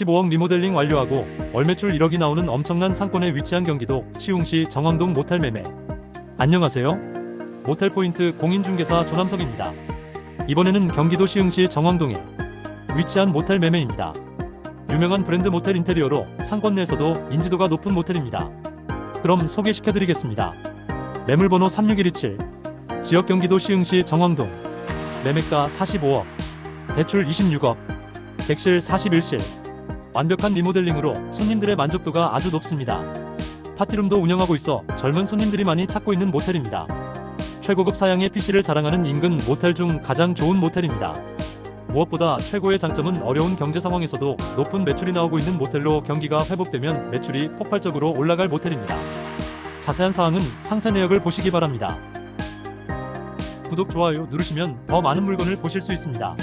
15억 리모델링 완료하고 월 매출 1억이 나오는 엄청난 상권에 위치한 경기도 시흥시 정왕동 모텔 매매. 안녕하세요. 모텔 포인트 공인중개사 조남석입니다. 이번에는 경기도 시흥시 정왕동에 위치한 모텔 매매입니다. 유명한 브랜드 모텔 인테리어로 상권 내에서도 인지도가 높은 모텔입니다. 그럼 소개시켜드리겠습니다. 매물번호 36127 지역 경기도 시흥시 정왕동 매매가 45억 대출 26억 객실 41실 완벽한 리모델링으로 손님들의 만족도가 아주 높습니다. 파티룸도 운영하고 있어 젊은 손님들이 많이 찾고 있는 모텔입니다. 최고급 사양의 PC를 자랑하는 인근 모텔 중 가장 좋은 모텔입니다. 무엇보다 최고의 장점은 어려운 경제 상황에서도 높은 매출이 나오고 있는 모텔로 경기가 회복되면 매출이 폭발적으로 올라갈 모텔입니다. 자세한 사항은 상세 내역을 보시기 바랍니다. 구독, 좋아요 누르시면 더 많은 물건을 보실 수 있습니다.